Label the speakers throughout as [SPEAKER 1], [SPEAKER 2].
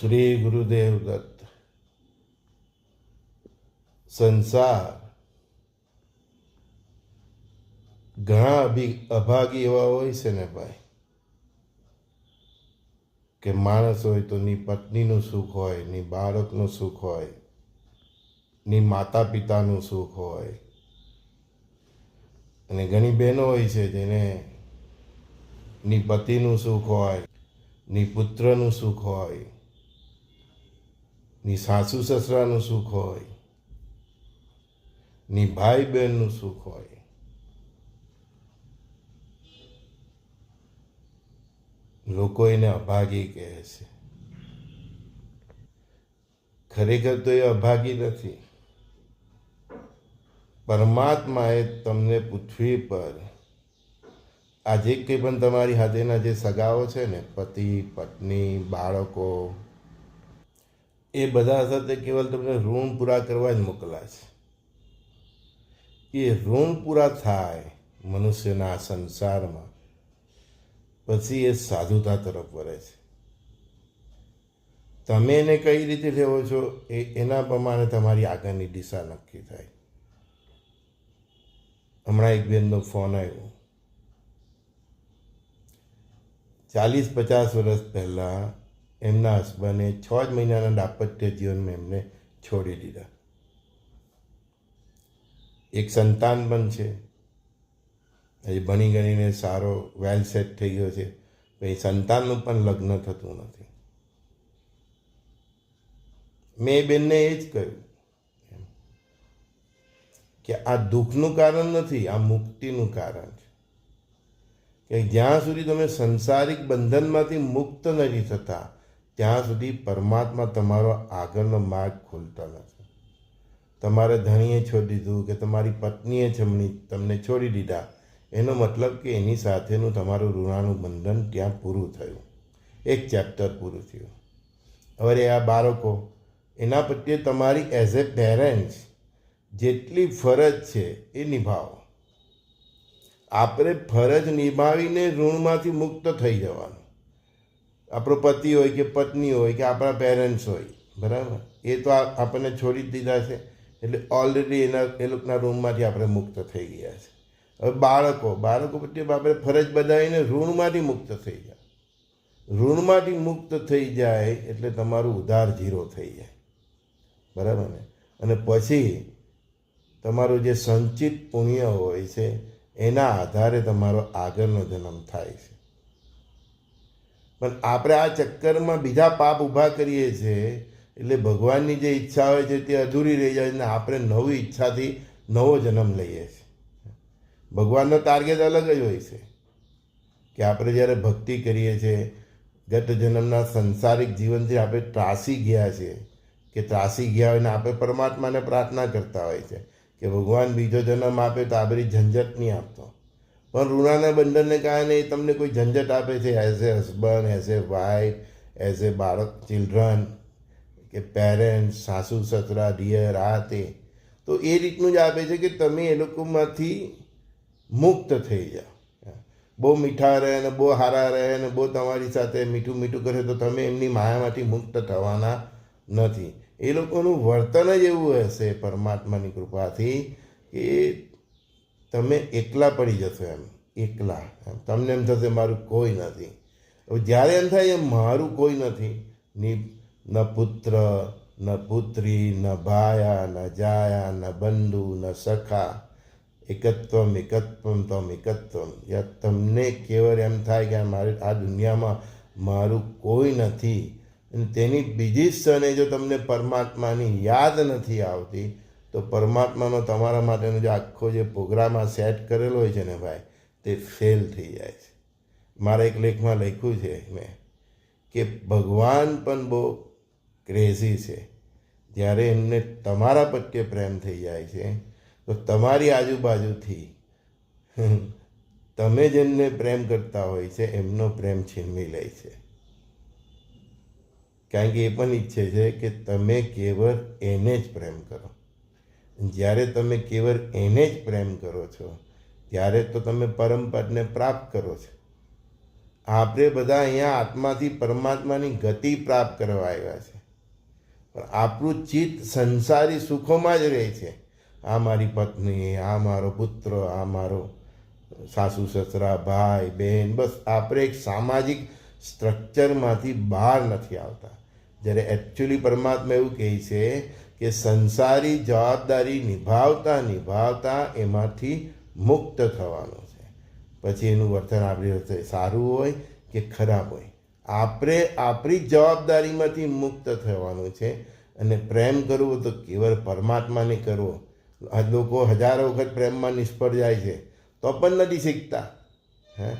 [SPEAKER 1] શ્રી ગુરુદેવ દત્ત. સંસાર. ઘણા અભી અભાગી એવા હોય છે ને ભાઈ, કે માણસ હોય તો ની પત્નીનું સુખ હોય, ની બાળકનું સુખ હોય, ની માતા પિતાનું સુખ હોય. અને ઘણી બહેનો હોય છે જેને ની પતિનું સુખ હોય, ની પુત્રનું સુખ હોય. ની સાસુ સસરાનું સુખ હોય, ની ભાઈ બહેનનું સુખ હોય. લોકો એને અભાગી કહે છે. ખરેખર તો એ અભાગી નથી. પરમાત્માએ તમને પૃથ્વી પર આજે કંઈ પણ તમારી હાથેના જે સગાઓ છે ને, પતિ, પત્ની, બાળકો એ બધા સાથે કેવલ તમને ઋણ પૂરા કરવા જ મોકલા છે. એ ઋણ પૂરા થાય મનુષ્યના સંસારમાં, પછી એ સાધુતા તરફ વળે છે. તમે એને કઈ રીતે લેવો છો એ એના પ્રમાણે તમારી આગળની દિશા નક્કી થાય. હમણાં એક બેનનો ફોન આવ્યો. ચાલીસ પચાસ વર્ષ પહેલાં એમના હસબન્ડે છ જ મહિનાના દાંપત્ય જીવનમાં એમને છોડી દીધા. એક સંતાન પણ છે. હજી ભણી ગણીને સારો વેલ સેટ થઈ ગયો છે. પછી સંતાનનું પણ લગ્ન થતું નથી. મેં એ બેનને એ જ કહ્યું કે આ દુઃખનું કારણ નથી, આ મુક્તિનું કારણ છે. કે જ્યાં સુધી તમે સંસારિક બંધનમાંથી મુક્ત નથી થતા ત્યાં સુધી પરમાત્મા તમારો આગળનો માર્ગ ખોલતા નથી. તમારે ધણીએ છોડી દીધું કે તમારી પત્નીએ જમણી તમને છોડી દીધા, એનો મતલબ કે એની સાથેનું તમારું ઋણાનું બંધન ત્યાં પૂરું થયું. એક ચેપ્ટર પૂરું થયું. હવે આ બાળકો, એના પ્રત્યે તમારી એઝ એ પેરેન્ટ્સ જેટલી ફરજ છે એ નિભાવો. આપણે ફરજ નિભાવીને ઋણમાંથી મુક્ત થઈ જવાનું. આપણો પતિ હોય કે પત્ની હોય કે આપણા પેરેન્ટ્સ હોય, બરાબર? એ તો આપણને છોડી જ દીધા છે. એટલે ઓલરેડી એના, એ લોકોના રૂમમાંથી આપણે મુક્ત થઈ ગયા છે. હવે બાળકો બાળકો પ્રત્યે આપણે ફરજ બધાવીને ઋણમાંથી મુક્ત થઈ જાય. ઋણમાંથી મુક્ત થઈ જાય એટલે તમારું ઉધાર ઝીરો થઈ જાય. બરાબર ને? અને પછી તમારું જે સંચિત પુણ્ય હોય છે, એના આધારે તમારો આગળનો જન્મ થાય છે. પણ આપણે આ ચક્કરમાં બીજા પાપ ઊભા કરીએ છીએ, એટલે ભગવાનની જે ઈચ્છા હોય છે તે અધૂરી રહી જાય અને આપણે નવી ઈચ્છાથી નવો જન્મ લઈએ છીએ. ભગવાનનો ટાર્ગેટ અલગ જ હોય છે કે આપણે જ્યારે ભક્તિ કરીએ છીએ, ગત જન્મના સંસારિક જીવનથી આપણે ત્રાસી ગયા છીએ, કે ત્રાસી ગયા હોય ને આપણે પરમાત્માને પ્રાર્થના કરતા હોય છે, કે ભગવાન બીજો જન્મ આપે તો આ બધી ઝંઝટ નહીં આપતો. પણ ઋણાના બંધનને કારણે એ તમને કોઈ ઝંઝટ આપે છે as a husband as a wife as a બાળક ચિલ્ડ્રન કે પેરેન્ટ્સ સાસુ, સસરા ડિયર આ તે. તો એ રીતનું જ આપે છે કે તમે એ લોકોમાંથી મુક્ત થઈ જાઓ. બહુ મીઠા રહે ને બહુ સારા રહે ને બહુ તમારી સાથે મીઠું મીઠું કરે તો તમે એમની માયામાંથી મુક્ત થવાના નથી. એ લોકોનું વર્તન જ એવું હશે પરમાત્માની કૃપાથી કે તમે એકલા પડી જશો એમ, એકલા એમ. તમને એમ થશે મારું કોઈ નથી. હવે જ્યારે એમ થાય એમ મારું કોઈ નથી, ની ન પુત્ર, ન પુત્રી, ન ભાયા, ન જાયા, ન બંધુ, ન સખા, એકત્વમ એકત્વમ, તમ, એકત્વમ. યા તમને કેવળ એમ થાય કે મારે, આ દુનિયામાં મારું કોઈ નથી. અને તેની બીજી ક્ષણે જો તમને પરમાત્માની યાદ નથી આવતી તો પરમાત્માનો તમારા માટેનો જે આખો જે પ્રોગ્રામ આ સેટ કરેલો હોય છે ને ભાઈ, તે ફેલ થઈ જાય છે. મારા એક લેખમાં લખ્યું છે મેં કે ભગવાન પણ બહુ ક્રેઝી છે. જ્યારે એમને તમારા પ્રત્યે પ્રેમ થઈ જાય છે, તો તમારી આજુબાજુથી તમે જેમને પ્રેમ કરતા હોય છે, એમનો પ્રેમ છીનવી લે છે. કારણ કે એ પણ ઈચ્છે છે કે તમે કેવળ એને જ પ્રેમ કરો. જ્યારે તમે કેવળ એને જ પ્રેમ કરો છો, ત્યારે તો તમે પરમ પદને પ્રાપ્ત કરો છો. આપણે બધા અહીંયા આત્માથી પરમાત્માની ગતિ પ્રાપ્ત કરવા આવ્યા છે. પણ આપણું ચિત્ત સંસારી સુખોમાં જ રહે છે. આ મારી પત્ની, આ મારો પુત્ર, આ મારો સાસુ, સસરા, ભાઈ, બહેન, બસ આપણે એક સામાજિક સ્ટ્રક્ચરમાંથી બહાર નથી આવતા. જ્યારે એકચ્યુઅલી પરમાત્મા એવું કહે છે કે સંસારી જવાબદારી નિભાવતા નિભાવતા એમાંથી મુક્ત થવાનું છે. પછી એનું વર્તન આપણી રીતે સારું હોય કે ખરાબ હોય. આપણે આપણી જવાબદારીમાંથી મુક્ત થવાનું છે અને પ્રેમ કરવો તો કેવળ પરમાત્માને કરવો. આ લોકો હજારો વખત પ્રેમમાં નિષ્ફળ જાય છે, તો પણ નથી શીખતા. હે?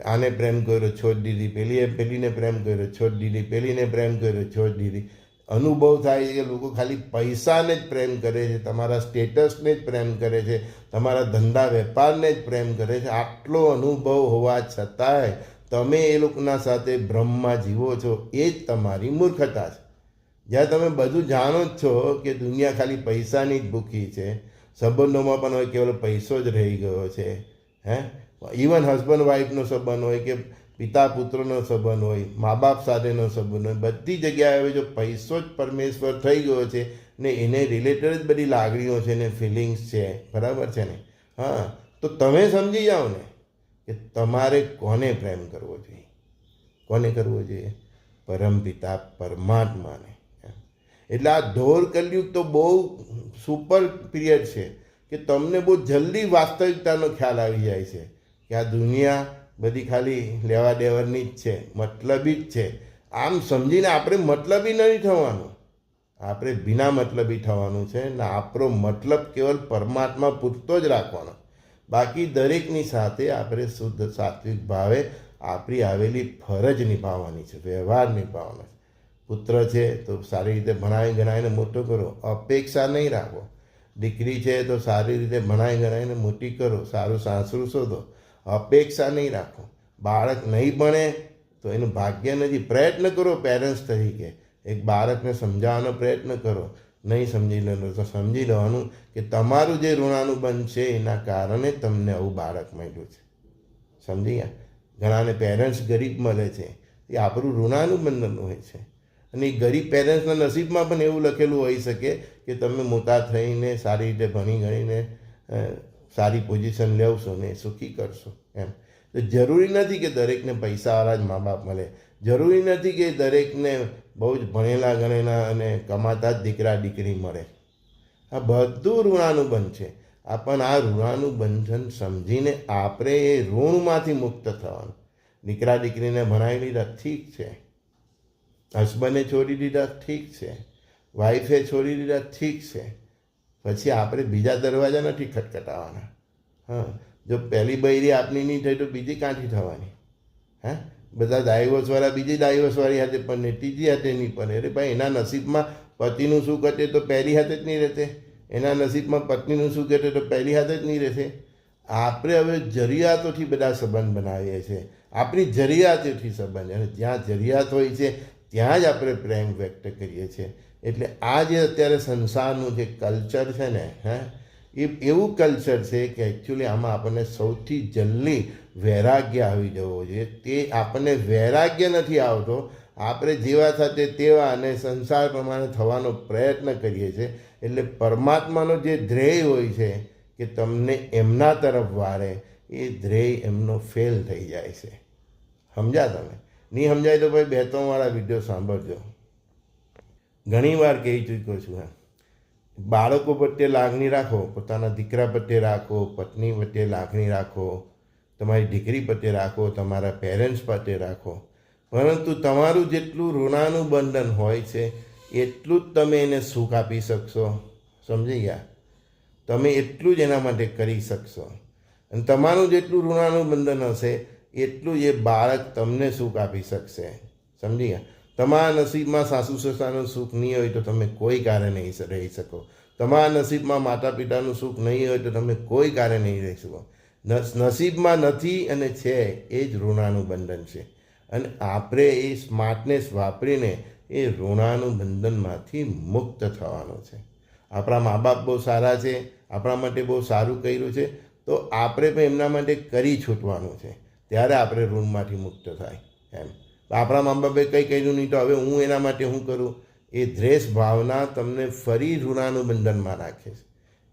[SPEAKER 1] આને પ્રેમ કર્યો, છોડ દીધી પેલીએ પેલીને પ્રેમ કર્યો, છોડ દીધી, પેલીને પ્રેમ કર્યો, છોડ દીધી. અનુભવ થાય છે કે લોકો ખાલી પૈસાને જ પ્રેમ કરે છે, તમારા સ્ટેટસને જ પ્રેમ કરે છે, તમારા ધંધા વેપારને જ પ્રેમ કરે છે. આટલો અનુભવ હોવા છતાંય તમે એ લોકોના સાથે બ્રહ્મમાં જીવો છો, એ જ તમારી મૂર્ખતા છે. જ્યાં તમે બધું જાણો જ છો કે દુનિયા ખાલી પૈસાની જ ભૂખી છે, સંબંધોમાં પણ હવે કેવલ પૈસો જ રહી ગયો છે, હે? ઇવન હસબન્ડ વાઈફનો સંબંધ હોય કે પિતા પુત્રનો સંબંધ હોય, મા બાપ સાથેનો સંબંધ હોય, બધી જગ્યાએ હવે જો પૈસો જ પરમેશ્વર થઈ ગયો છે ને એને રિલેટેડ જ બધી લાગણીઓ છે ને ફિલિંગ્સ છે, બરાબર છે ને? હા, તો તમે સમજી જાઓ ને કે તમારે કોને પ્રેમ કરવો જોઈએ? કોને કરવો જોઈએ? પરમપિતા પરમાત્માને. એટલે આ ઢોર કલયુગ તો બહુ સુપર પીરિયડ છે કે તમને બહુ જલ્દી વાસ્તવિકતાનો ખ્યાલ આવી જાય છે કે આ દુનિયા બધી ખાલી લેવા દેવાની જ છે, મતલબી જ છે. આમ સમજીને આપણે મતલબી નહીં થવાનું. આપણે બિના મતલબી થવાનું છે ને આપણો મતલબ કેવલ પરમાત્મા પૂરતો જ રાખવાનો. બાકી દરેકની સાથે આપણે શુદ્ધ સાત્વિક ભાવે આપણી આવેલી ફરજ નિભાવવાની છે, વ્યવહાર નિભાવવાનો છે. પુત્ર છે તો સારી રીતે ભણાવી ગણાવીને મોટો કરો, અપેક્ષા નહીં રાખો. દીકરી છે તો સારી રીતે ભણાવી ગણાવીને મોટી કરો, સારું સાસરું શોધો. અપેક્ષા નહીં રાખો. બાળક નહીં ભણે તો એનું ભાગ્ય નથી. પ્રયત્ન કરો પેરેન્ટ્સ તરીકે. એક બાળકને સમજાવવાનો પ્રયત્ન કરો. નહીં સમજી લેવાનું તો સમજી લેવાનું કે તમારું જે ઋણાનુબંધ છે એના કારણે તમને આવું બાળક મળ્યું છે. સમજી ગયા? ઘણાને પેરેન્ટ્સ ગરીબ મળે છે. એ આપણું ઋણાનુબંધન હોય છે. અને એ ગરીબ પેરેન્ટ્સના નસીબમાં પણ એવું લખેલું હોઈ શકે કે તમે મોટા થઈને સારી રીતે ભણી ગણીને સારી પોઝિશન લેવશો ને સુખી કરશો, એમ. તો જરૂરી નથી કે દરેકને પૈસાવાળા જ મા બાપ મળે. જરૂરી નથી કે દરેકને બહુ જ ભણેલા, ગણેલા અને કમાતા જ દીકરા, દીકરી મળે. આ બધું ઋણાનુબંધ છે. આ પણ આ ઋણાનુબંધન સમજીને આપણે એ ઋણમાંથી મુક્ત થવાનું. દીકરા, દીકરીને ભણાવી લીધા, ઠીક છે. હસબન્ડે છોડી દીધા, ઠીક છે. વાઈફે છોડી દીધા, ઠીક છે. પછી આપણે બીજા દરવાજા નથી ખટખટાવાના. હા, જો પહેલી બૈરી આપની નહીં થઈ તો બીજી કાંઠી થવાની. હે? બધા ડાયવર્સવાળા બીજી ડાયવર્સવાળી હાથે પણ ને ત્રીજી હાથે નહીં પણ. અરે ભાઈ, એના નસીબમાં પતિનું શું ઘટે તો પહેલી હાથે જ નહીં રહેશે. એના નસીબમાં પત્નીનું શું ઘટે તો પહેલી હાથે જ નહીં રહેશે. આપણે હવે જરૂરિયાતોથી બધા સંબંધ બનાવીએ છીએ. આપણી જરૂરિયાતોથી સંબંધ. અને જ્યાં જરૂરિયાત હોય છે, ત્યાં જ આપણે પ્રેમ વ્યક્ત કરીએ છીએ. એટલે આ જે અત્યારે સંસારનું જે કલ્ચર છે ને, હે, એ એવું કલ્ચર છે કે એકચ્યુઅલી આમાં આપણને સૌથી જલ્દી વૈરાગ્ય આવી જવો જોઈએ. તે આપણને વૈરાગ્ય નથી આવતો. આપણે જેવા સાથે તેવા અને સંસાર પ્રમાણે થવાનો પ્રયત્ન કરીએ છીએ. એટલે પરમાત્માનો જે ધ્યેય હોય છે કે તમને એમના તરફ વારે, એ ધ્યેય એમનો ફેલ થઈ જાય છે. સમજ્યા તમે? નહીં સમજાય તો ભાઈ બે ત્રણ વીડિયો સાંભળજો. ઘણી વાર કહી ચૂક્યો છું, હા. બાળકો પ્રત્યે લાગણી રાખો, પોતાના દીકરા પ્રત્યે રાખો, પત્ની પ્રત્યે લાગણી રાખો, તમારી દીકરી પ્રત્યે રાખો, તમારા પેરેન્ટ્સ પ્રત્યે રાખો. પરંતુ તમારું જેટલું ઋણાનું બંધન હોય છે, એટલું જ તમે એને સુખ આપી શકશો. સમજી ગયા? તમે એટલું જ એના માટે કરી શકશો. અને તમારું જેટલું ઋણાનું બંધન હશે, એટલું જ એ બાળક તમને સુખ આપી શકશે. સમજી ગયા? તમારા નસીબમાં સાસુ સસરાનું સુખ નહીં હોય તો તમે કોઈ કાર્ય નહીં રહી શકો. તમારા નસીબમાં માતા પિતાનું સુખ નહીં હોય તો તમે કોઈ કાર્ય નહીં રહી શકો. નસ- નસીબમાં નથી અને છે એ જ ઋણાનું બંધન છે. અને આપણે એ સ્માર્ટનેસ વાપરીને એ ઋણાનું બંધનમાંથી મુક્ત થવાનું છે. આપણા મા બાપ બહુ સારા છે, આપણા માટે બહુ સારું કર્યું છે, તો આપણે પણ એમના માટે કરી છૂટવાનું છે. ત્યારે આપણે ઋણમાંથી મુક્ત થાય એમ. આપણા મા બાપે કંઈ કહ્યું નહીં, તો હવે હું એના માટે શું કરું? એ દ્વેષ ભાવના તમને ફરી ઋણાનું બંધનમાં રાખે છે.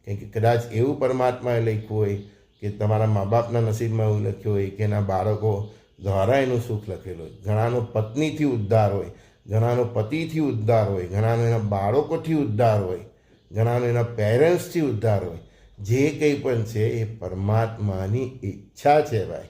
[SPEAKER 1] કેમ કે કદાચ એવું પરમાત્માએ લખ્યું હોય કે તમારા મા બાપના નસીબમાં એવું લખ્યું હોય કે એના બાળકો દ્વારા એનું સુખ લખેલું હોય. ઘણાનો પત્નીથી ઉદ્ધાર હોય, ઘણાનો પતિથી ઉદ્ધાર હોય, ઘણાનો એના બાળકોથી ઉદ્ધાર હોય, ઘણાનો એના પેરેન્ટ્સથી ઉદ્ધાર હોય. જે કંઈ પણ છે એ પરમાત્માની ઈચ્છા છે ભાઈ.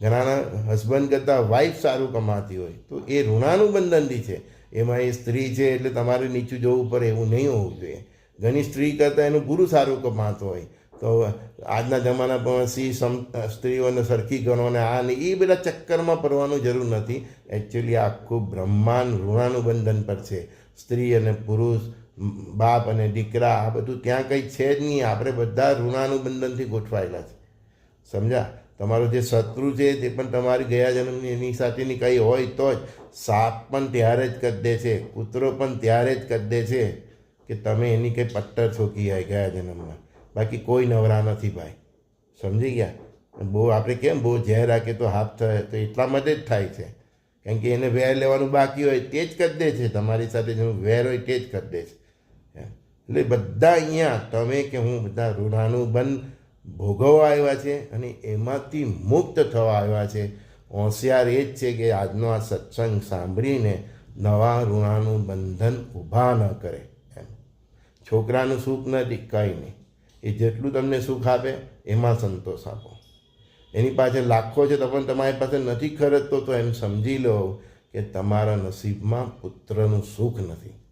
[SPEAKER 1] ઘણાના હસબન્ડ કરતાં વાઈફ સારું કમાતી હોય. તો એ ઋણાનું બંધનથી છે. એમાં એ સ્ત્રી છે એટલે તમારે નીચું જવું પડે એવું નહીં હોવું જોઈએ. ઘણી સ્ત્રી કરતાં એનું પુરુષ સારું કમાતો હોય. તો આજના જમાનામાં સી સમ, સ્ત્રીઓને સરખી ગણો ને આ ને એ બધા ચક્કરમાં પડવાનું જરૂર નથી. એકચ્યુઅલી આખું બ્રહ્માંડ ઋણાનું બંધન પર છે. સ્ત્રી અને પુરુષ, બાપ અને દીકરા, આ બધું ત્યાં કંઈ છે જ નહીં. આપણે બધા ઋણાનું બંધનથી ગોઠવાયેલા છે. સમજા તમારો જે શત્રુ છે તે પણ તમારી ગયા જન્મની એની સાથેની કંઈ હોય તો જ સાપ પણ ત્યારે જ કરી દે છે, કૂતરો પણ ત્યારે જ કરી દે છે કે તમે એની કંઈ પટ્ટર ઠોકી જાય ગયા જન્મમાં બાકી કોઈ નવરા નથી ભાઈ. સમજી ગયા? બહુ આપણે કેમ બહુ ઝેર રાખીએ તો હાથ થાય, તો એટલા માટે જ થાય છે. કારણ કે એને વેર લેવાનું બાકી હોય તે જ કરી દે છે, તમારી સાથે જેનું વેર હોય તે જ કરી દે છે. એટલે બધા અહીંયા તમે કે હું બધા ઋણાનું બંધ ભોગવવા આવ્યા છે અને એમાંથી મુક્ત થવા આવ્યા છે. હોશિયાર એ જ છે કે આજનો આ સત્સંગ સાંભળીને નવા ઋણાનું બંધન ઊભા ન કરે એમ. છોકરાનું સુખ નથી, કંઈ નહીં. એ જેટલું તમને સુખ આપે, એમાં સંતોષ આપો. એની પાસે લાખો છે, તો પણ તમારી પાસે નથી ખરજતો, તો એમ સમજી લો કે તમારા નસીબમાં પુત્રનું સુખ નથી.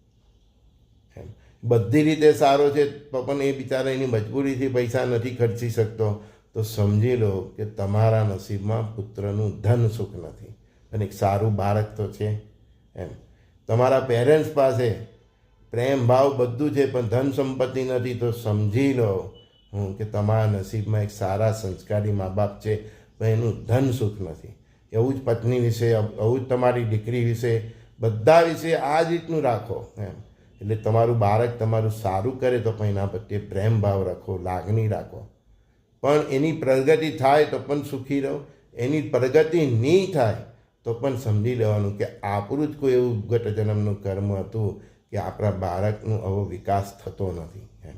[SPEAKER 1] બધી રીતે સારો છે પણ એ બિચારા એની મજબૂરીથી પૈસા નથી ખર્ચી શકતો. તો સમજી લો કે તમારા નસીબમાં પુત્રનું ધન સુખ નથી. અને એક સારું બાળક તો છે એમ. તમારા પેરેન્ટ્સ પાસે પ્રેમ ભાવ બધું છે, પણ ધન સંપત્તિ નથી, તો સમજી લો હું કે તમારા નસીબમાં એક સારા સંસ્કારી મા બાપ છે, પણ એનું ધન સુખ નથી. એવું જ પત્ની વિશે એવું જ તમારી દીકરી વિશે, બધા વિશે આ જ રીતનું રાખો એમ. એટલે તમારું બાળક તમારું સારું કરે તો પણ એના પ્રત્યે પ્રેમ ભાવ રાખો, લાગણી રાખો. પણ એની પ્રગતિ થાય તો પણ સુખી રહો. એની પ્રગતિ નહીં થાય તો પણ સમજી લેવાનું કે આપણું જ કોઈ એવું ગત જન્મનું કર્મ હતું કે આપણા બાળકનો આવો વિકાસ થતો નથી. એમ.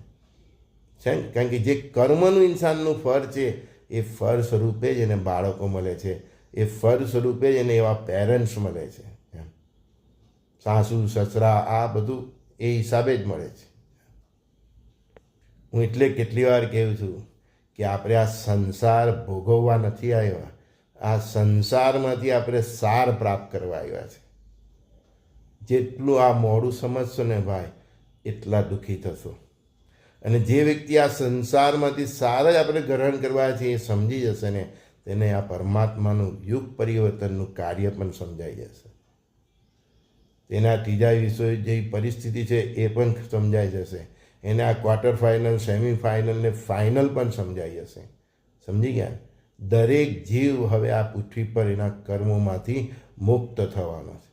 [SPEAKER 1] છે? કારણ કે જે કર્મનું ઇન્સાનનું ફળ છે, એ ફળ સ્વરૂપે જ એને બાળકો મળે છે. એ ફળ સ્વરૂપે જ એને એવા પેરેન્ટ્સ મળે છે. એમ. સાસુ, સસરા, આ બધું એ હિસાબે જ મળે છે. હું એટલે કેટલી વાર કહું છું કે આપણે આ સંસાર ભોગવવા નથી આવ્યા. આ સંસારમાંથી આપણે સાર પ્રાપ્ત કરવા આવ્યા છે. જેટલું આ મોડું સમજશો ને ભાઈ, એટલા દુઃખી થશો. અને જે વ્યક્તિ આ સંસારમાંથી સાર જ આપણે ગ્રહણ કરવા છે એ સમજી જશે ને, તેને આ પરમાત્માનું યુગ પરિવર્તનનું કાર્ય પણ સમજાઈ જશે. તેના ત્રીજા વિશ્વ જે પરિસ્થિતિ છે એ પણ સમજાઈ જશે. એને આ ક્વાર્ટર ફાઇનલ સેમિફાઇનલ ને ફાઇનલ પણ સમજાઈ જશે સમજી ગયા? દરેક જીવ હવે આ પૃથ્વી પર એના કર્મોમાંથી મુક્ત થવાનો છે.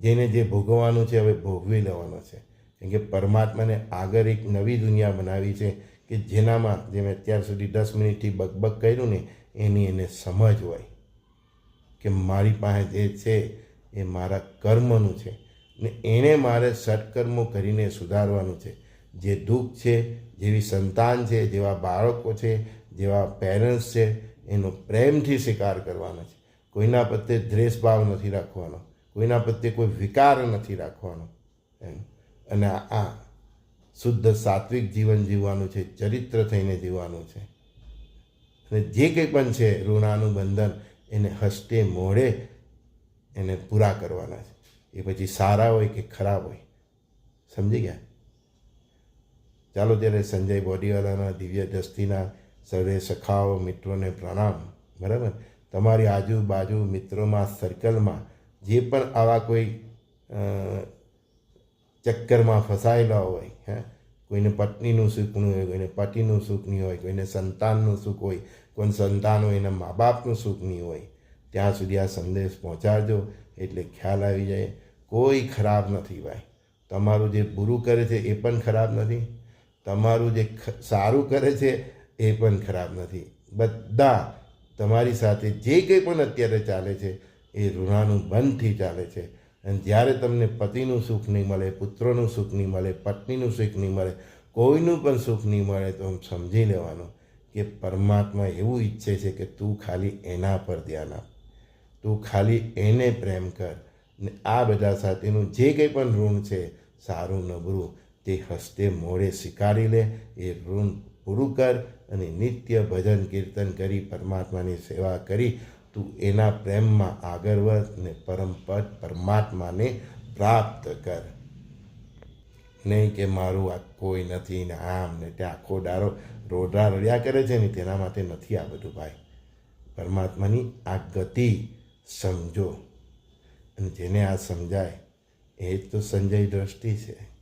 [SPEAKER 1] જેને જે ભોગવવાનું છે હવે ભોગવી લેવાનો છે. કેમ કે પરમાત્માને આગળ એક નવી દુનિયા બનાવી છે કે જેનામાં જે મેં અત્યાર સુધી દસ મિનિટથી બકબક કર્યું ને એની એને સમજ હોય કે મારી પાસે જે છે એ મારા કર્મનું છે. ને એણે મારે સત્કર્મો કરીને સુધારવાનું છે. જે દુઃખ છે, જેવી સંતાન છે, જેવા બાળકો છે, જેવા પેરેન્ટ્સ છે, એનો પ્રેમથી સ્વીકાર કરવાનો છે. કોઈના પ્રત્યે દ્વેષભાવ નથી રાખવાનો. કોઈના પ્રત્યે કોઈ વિકાર નથી રાખવાનો. એમ. અને આ શુદ્ધ સાત્વિક જીવન જીવવાનું છે, ચરિત્ર થઈને જીવવાનું છે. અને જે કંઈ પણ છે ઋણાનું બંધન એને હસ્તે મોઢે એને પૂરા કરવાના છે. એ પછી સારા હોય કે ખરાબ હોય? સમજી ગયા? ચાલો ત્યારે સંજય બોડીવાલાના દિવ્ય દસ્તીના સર્વે સખાઓ મિત્રોને પ્રણામ. બરાબર? તમારી આજુબાજુ મિત્રોમાં સર્કલમાં જે પણ આવા કોઈ ચક્કરમાં ફસાયેલા હોય, હે? કોઈને પત્નીનું સુખનું હોય, કોઈને પતિનું સુખ નહીં હોય, કોઈને સંતાનનું સુખ હોય કોઈ સંતાન હોય, એના મા બાપનું સુખ નહીં હોય ત્યાં સુધી આ સંદેશ પહોંચાડજો એટલે ખ્યાલ આવી જાય. કોઈ ખરાબ નથી ભાઈ. તમારું જે બુરું કરે છે એ પણ ખરાબ નથી. તમારું જે સારું કરે છે એ પણ ખરાબ નથી. બધા તમારી સાથે જે કંઈ પણ અત્યારે ચાલે છે એ ઋણાનું બંધથી ચાલે છે. અને જ્યારે તમને પતિનું સુખ નહીં મળે, પુત્રોનું સુખ નહીં મળે, પત્નીનું સુખ નહીં મળે, કોઈનું પણ સુખ નહીં મળે તો સમજી લેવાનું કે પરમાત્મા એવું ઈચ્છે છે કે તું ખાલી એના પર ધ્યાન આપ. તું ખાલી એને પ્રેમ કર ને આ બધા સાથેનું જે કંઈ પણ ઋણ છે, સારું નબળું, તે હસ્તે મોડે સ્વીકારી લે, એ ઋણ પૂરું કર અને નિત્ય ભજન કીર્તન કરી પરમાત્માની સેવા કરી. તું એના પ્રેમમાં આગળ વધ ને પરમ પદ પરમાત્માને પ્રાપ્ત કર. નહીં કે મારું આ કોઈ નથી ને આમ ને ત્યાં આખો ડારો રોડરા રડ્યા કરે છે ને તેના માટે નથી આ બધું ભાઈ. પરમાત્માની આ ગતિ સમજો. અને જેને આ સમજાય, એ જ તો સંજય દ્રષ્ટિ છે.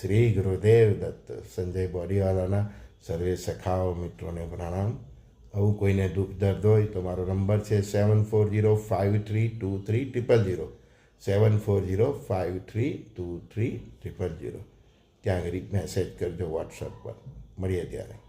[SPEAKER 1] શ્રી ગુરુદેવ દત્ત, સંજય બોડીવાલાના સર્વે સખાઓ, મિત્રોને પ્રણામ. આવું કોઈને દુઃખ, દર્દ હોય તો મારો નંબર છે seven four zero five three two three triple zero seven four zero five three two three triple zero ત્યાં આગળ મેસેજ કરજો વોટ્સઅપ પર. મળીએ ત્યારે.